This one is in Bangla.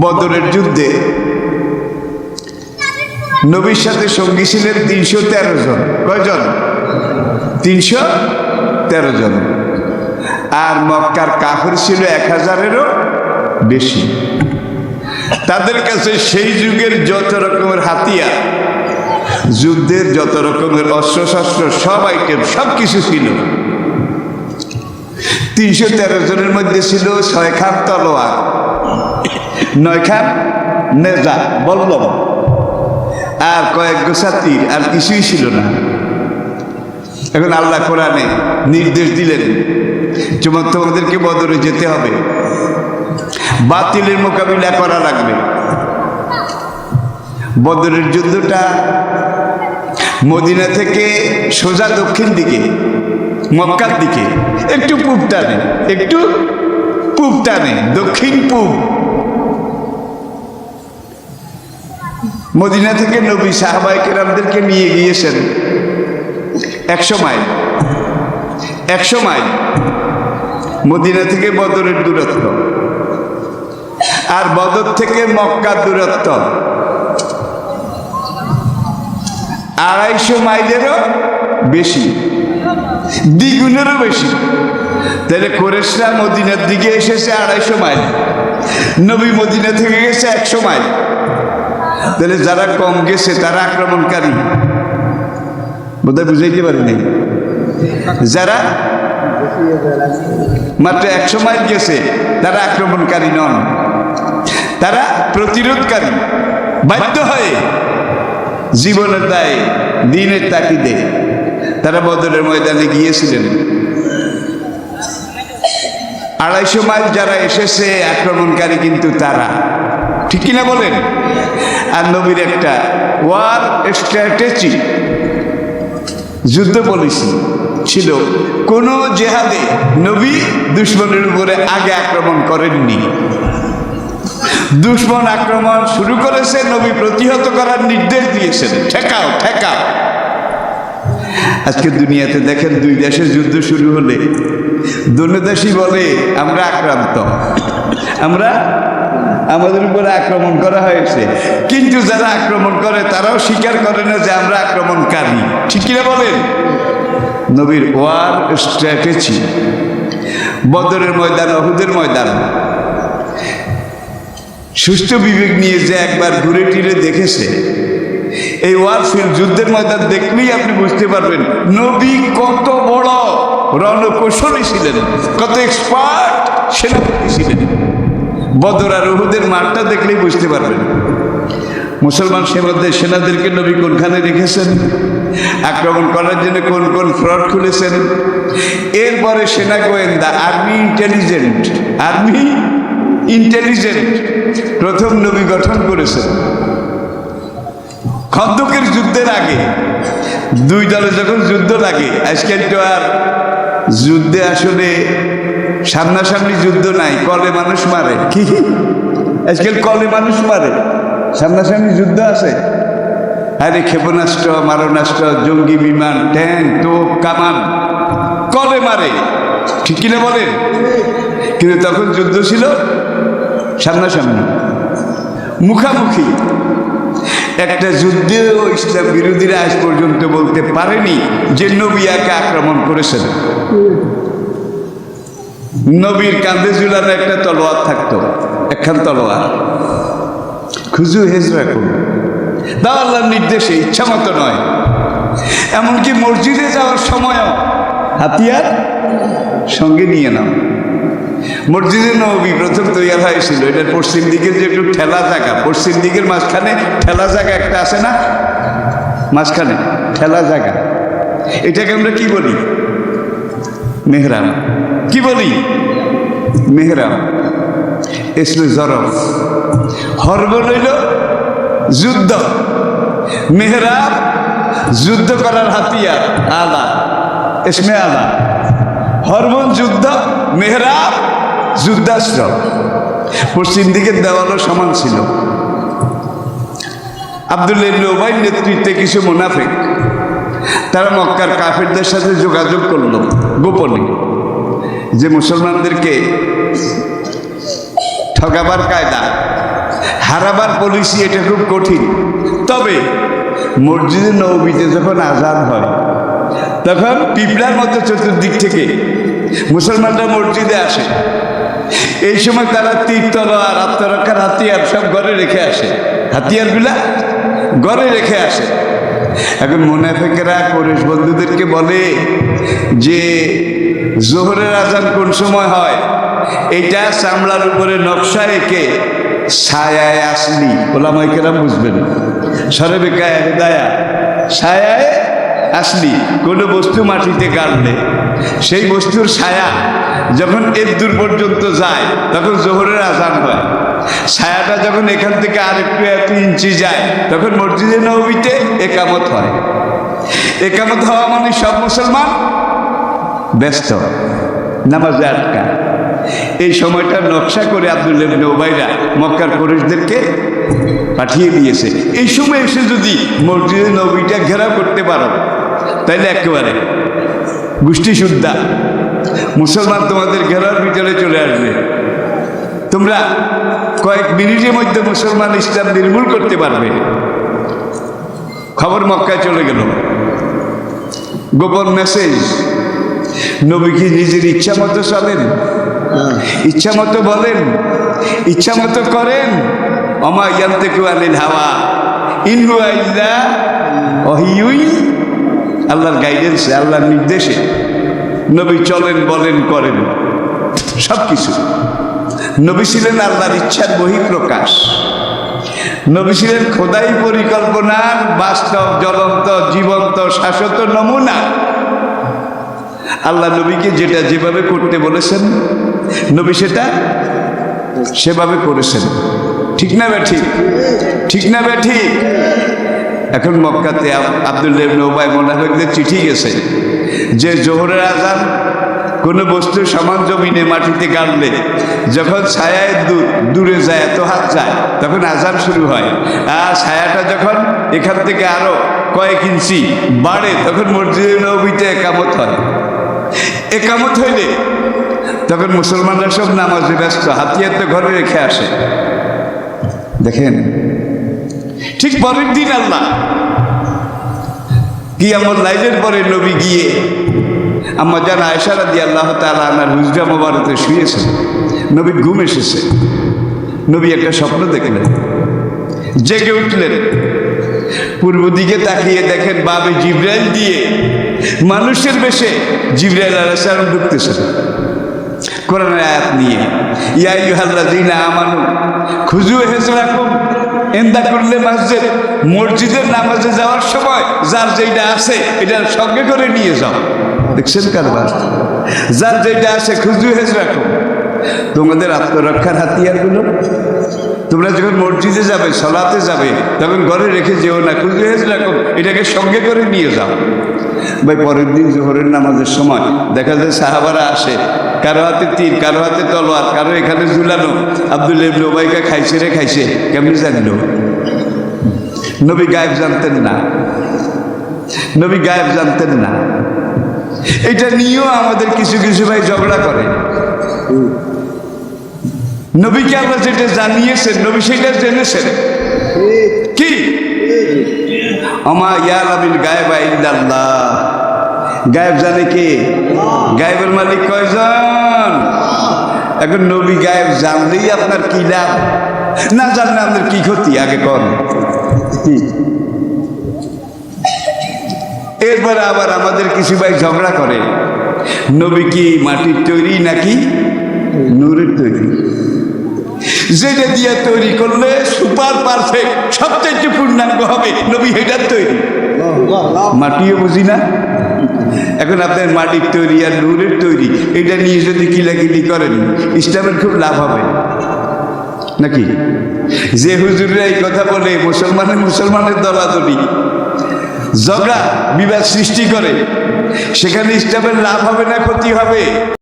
বদরের যুদ্ধে নবীর সাথে সঙ্গী ছিলেন তিনশো তেরো জন। কয়জন? তিনশো তেরো জন। আর মক্কার কাফের ছিল এক হাজারেরও বেশি। তাদের কাছে সেই যুগের যত রকমের হাতিয়ার, যুদ্ধের যত রকমের অস্ত্রশস্ত্র, সব আইটেম সব কিছু ছিল। তিনশো তেরো জনের মধ্যে ছিল ছয় খান তলোয়ার। নয় খান নেজা বল্লম আর কয়েক গোছা তীর আর কিছুই ছিল না। এখন আল্লাহ কোরআনে নির্দেশ দিলেন তোমার তোমাদেরকে বদরে যেতে হবে। বাতিলের মোকাবিলা করা লাগবে। বদরের যুদ্ধটা মদিনা থেকে সোজা দক্ষিণ দিকে, মক্কার দিকে, একটু পূব টানে, একটু পূব টানে, দক্ষিণ পূব। মদিনা থেকে নবী সাহাবাই কেরামদেরকে নিয়ে গিয়েছেন। একশো মাইল একশো মাইল মদিনা থেকে বদরের দূরত্ব আর বদর থেকে মক্কার দূরত্ব। আড়াইশো মাইলেরও বেশি, দ্বিগুণেরও বেশি। তাহলে কোরেশরা মদিনার দিকে এসেছে আড়াইশো মাইল, নবী মদিনা থেকে গেছে একশো মাইল। তাহলে যারা কম গেছে, তারা আক্রমণকারী। বোধহয় বুঝাইতে পারিনি। যারা মাত্র একশো মাইল গেছে, তারা আক্রমণকারী নন। তারা প্রতিরোধকারী। বাধ্য হয়ে জীবনের দায়ে, দিনের তাকিদে তারা বদরের ময়দানে গিয়েছিলেন। আড়াইশো মাইল যারা এসেছে, আক্রমণকারী কিন্তু তারা। ঠিক কিনা বলেন? আর নবীর একটা ওয়ার স্ট্র্যাটেজি। যুদ্ধ পলিসি ছিল। কোন জেহাদে নবী দুশ্মনের উপরে আগে আক্রমণ করেননি। দুশ্মন আক্রমণ শুরু করেছে, নবী প্রতিহত করার নির্দেশ দিয়েছেন। ঠেকাও ঠেকাও। আজকে দুনিয়াতে দেখেন দুই দেশের যুদ্ধ শুরু হলে দোনো দেশই বলে, আমরা আক্রান্ত। আমরা আমাদের উপরে আক্রমণ করা হয়েছে। কিন্তু যারা আক্রমণ করে, তারাও স্বীকার করে না যে আমরা আক্রমণকারী। ঠিক কিনা বলেন? নবীর ওয়ার স্ট্র্যাটেজি। বদরের ময়দান, অহুদের ময়দান। সুস্থ বিবেক নিয়ে যে একবার ঘুরে টিরে দেখেছে, এই ওয়ারফিল্ড যুদ্ধের ময়দান দেখলেই আপনি বুঝতে পারবেন, নবী কত বড় রণকৌশলী ছিলেন, কত এক্সপার্ট সেনাপতি ছিলেন। বদর আর উহুদের মাঠটা দেখলেই বুঝতে পারবেন। মুসলমান সেবাদের সেনাদেরকে নবী কোনখানে রেখেছেন? আক্রমণ করার জন্য কোন কোন ফ্রড খুলেছেন? এরপরে সেনা গোয়েন্দা আর্মি ইন্টেলিজেন্ট আর্মি ইন্টেলিজেন্ট প্রথম নবী গঠন করেছেন খন্দকের যুদ্ধের আগে, দুই দলে যখন যুদ্ধ লাগে আজকাল তো আর যুদ্ধে আসলে সামনাসামনি যুদ্ধ নাই, কলে মানুষ মারে। কি? আজকাল কলে মানুষ মারে। সামনাসামনি যুদ্ধ আছে। আরে ক্ষেপণাস্ত্র, মারণাস্ত্র, জঙ্গি বিমান, ট্যাঙ্ক তোপ কামান, কলে মারে। ঠিক কিনা বলেন? কিন্তু তখন যুদ্ধ ছিল সামনাসামনি। মুখামুখি। একটা যুদ্ধেও ইসলাম বিরোধীরা আজ পর্যন্ত বলতে পারেনি যে নবিয়াকে আক্রমণ করেছেন। নবীর কাঁধে ঝুলানো একটা তলোয়ার থাকতো, একখান তলোয়ার। খুজু হেজরা করুন দাও আল্লাহর নির্দেশে, ইচ্ছা মতো নয়। এমনকি মসজিদে যাওয়ার সময়ও হাতিয়ার সঙ্গে নিয়ে নাও। মসজিদে নবী প্রথম তৈরি হয়েছিল এটার পশ্চিম দিকের যে একটু ঠেলা জায়গা, পশ্চিম দিকের মাঝখানে ঠেলা জায়গা একটা আছে না? মাঝখানে ঠেলা জায়গা। এটাকে আমরা কি বলি? মেহরাম। কি বলি? মেহরাম। এসমে জরফ। হরব লইল যুদ্ধ। মেহরাব যুদ্ধ করার হাতিয়ার, আলা। এসমে আলা। হরমোন যুদ্ধ মেহরাব যুদ্ধাস্ত্র পশ্চিম দিকের দেওয়ালও সমান ছিল। আবদুল্লাহ নেতৃত্বে কিছু মুনাফিক তারা মক্কার কাফেরদের সাথে যোগাযোগ করল, গোপনে। যে মুসলমানদেরকে ঠকাবার কায়দা, হারাবার পলিসি এটা খুব কঠিন। তবে মসজিদে নবীতে যখন আজান হয়, তখন পিঁপড়ার মতো চতুর্দিক থেকে মুসলমানরা মসজিদে আসে। এই সময় তারা তীর, তলোয়ার আত্মরক্ষার হাতিয়ার সব ঘরে রেখে আসে। হাতিয়ারগুলা ঘরে রেখে আসে। এখন মনে মুনাফেকেরা কোরেশ বন্ধুদেরকে বলে যে জোহরের আজান কোন সময় হয়? এটা চামড়ার উপরে নকশা এঁকে ছায়ায় আসলি। ওলামাইকেরা বুঝবেন। সরে বেকায় হেদায়া ছায়ায় আসলি, কোনো বস্তু মাটিতে গাড়লে। সেই বস্তুর ছায়া যখন এর দূর পর্যন্ত যায়, তখন জোহরের আজান হয়। ছায়াটা যখন এখান থেকে আরেকটু এক ইঞ্চি যায়, তখন মসজিদে নবীতে একামত হয়। একামত হওয়া মানে সব মুসলমান ব্যস্ত, নামাজে আটকা। এই সময়টা নকশা করে আব্দুল ওবাইরা মক্কার কোরেশদেরকে পাঠিয়ে দিয়েছে। এই সময় এসে যদি মসজিদে নবীটা ঘেরাও করতে পারো, তাইলে একেবারে গোষ্ঠী শুদ্ধা মুসলমান তোমাদের ঘেরার ভিতরে চলে আসবে। তোমরা কয়েক মিনিটের মধ্যে মুসলমান ইসলাম নির্মূল করতে পারবে। খবর মক্কায় চলে গেল। গোপন মেসেজ নবী কি নিজের ইচ্ছা মতো চলেন? ইচ্ছা মতো বলেন? ইচ্ছা মতো করেন? অমা ইয়ান্তে কুয়ালিল হাওয়া। ইনহু আইল্লা অহিউই আল্লাহর গাইডেন্সে আল্লাহর নির্দেশে। নবী চলেন, বলেন, করেন। সব কিছু নবী ছিলেন আল্লাহর ইচ্ছার বহিঃপ্রকাশ। নবী ছিলেন খোদাই পরিকল্পনার বাস্তব, জ্বলন্ত, জীবন্ত, শাশ্বত নমুনা। আল্লাহ নবীকে যেটা যেভাবে করতে বলেছেন, নবী সেটা সেভাবে করেছেন। ঠিক না বে ঠিক না বে ঠিক এখন মক্কাতে আব- আব্দুল্লাহ ইবনে উবাই মোনাফেকদের চিঠি গেছে যে জোহরের আজান কোনো বস্তু সমান জমিনে মাটিতে গাড়লে যখন ছায়ায় দূর যায়, এত হাত যায়, তখন আজান শুরু হয়। আর ছায়াটা যখন এখান থেকে আরও কয়েক ইঞ্চি বাড়ে, তখন মসজিদের নবীতে একামত হয়। একামত হইলে তখন মুসলমানরা সব নামাজে ব্যস্ত, হাতিয়ার তো ঘরে রেখে আসে। দেখেন, ঠিক পরের দিন আল্লাহ কি আমার লাইলের পরে নবী গিয়ে আমার যান আয়সারা দিয়ে আল্লাহ তালা আনার হুজরা মোবারতে শুয়েছেন। নবীর ঘুম এসেছে। নবী একটা স্বপ্ন দেখলেন। জেগে উঠলেন। পূর্ব দিকে তাকিয়ে দেখেন বাবে জিব্রাইল দিয়ে মানুষের বেশে জিব্রাইল আলাইসালাম ঢুকতেছেন। কোরআনের আয়াত নিয়ে, ইয়া ইউহাল্লাযীনা আমানু খুজু হেজরাকুম এন্দা করলে মসজিদ, মসজিদের নামাজে যাওয়ার সময় যার যেটা আছে, এটা সঙ্গে করে নিয়ে যাও। দেখছেন কারবার? যার যেটা আছে খুজু হেজরাকুম তোমাদের আত্মরক্ষার হাতিয়ারগুলো? তোমরা যখন মসজিদে যাবে, সলাতে যাবে, তখন ঘরে রেখে যেও না, খুঁজে হয়েছে রাখো, এটাকে সঙ্গে করে নিয়ে যাও। ভাই, পরের দিন জোহরের নামাজের সময় দেখা যায় সাহাবারা আসে, কারও হাতে তীর, কারও হাতে তলোয়ার, কারও এখানে ঝুলানো। আব্দুল ইবনে খাইছে রে খাইছে, কেমনি জানলো? নবী গায়েব জানতেন না। নবী গায়েব জানতেন না। এটা নিয়েও আমাদের কিছু কিছু ভাই ঝগড়া করে। নবীকে আল্লাহ যেটা জানিয়েছেন, নবী সেটা জেনেছেন। কি? আমা ইয়ার আমিন গায়েব ইল্লাল্লাহ। গায়েব জানে কে? গায়েবের মালিক কয়জন? এখন নবী গায়েব জানলেই আপনার কি লাভ? না জানলে আপনার কি ক্ষতি? আগে কর এরপরে আবার আমাদের কিছু ভাই ঝগড়া করে। নবী কি মাটির তৈরি নাকি? নূরের তৈরি। যেটা দিয়ে তৈরি করলে সুপার পারফেক্ট, সবচেয়ে পূর্ণাঙ্গ হবে, নবী হেটার তৈরি। মাটিও বুঝি না? এখন আপনার মাটির তৈরি আর নূরের তৈরি, এটা নিয়ে যদি কিলাকিলি করেন, ইসলামের খুব লাভ হবে। নাকি? যে হুজুররা এই কথা বলে, মুসলমানের মুসলমানের দলাদলি। ঝগড়া বিবাদ সৃষ্টি করে। সেখানে স্টাফের লাভ হবে না ক্ষতি হবে।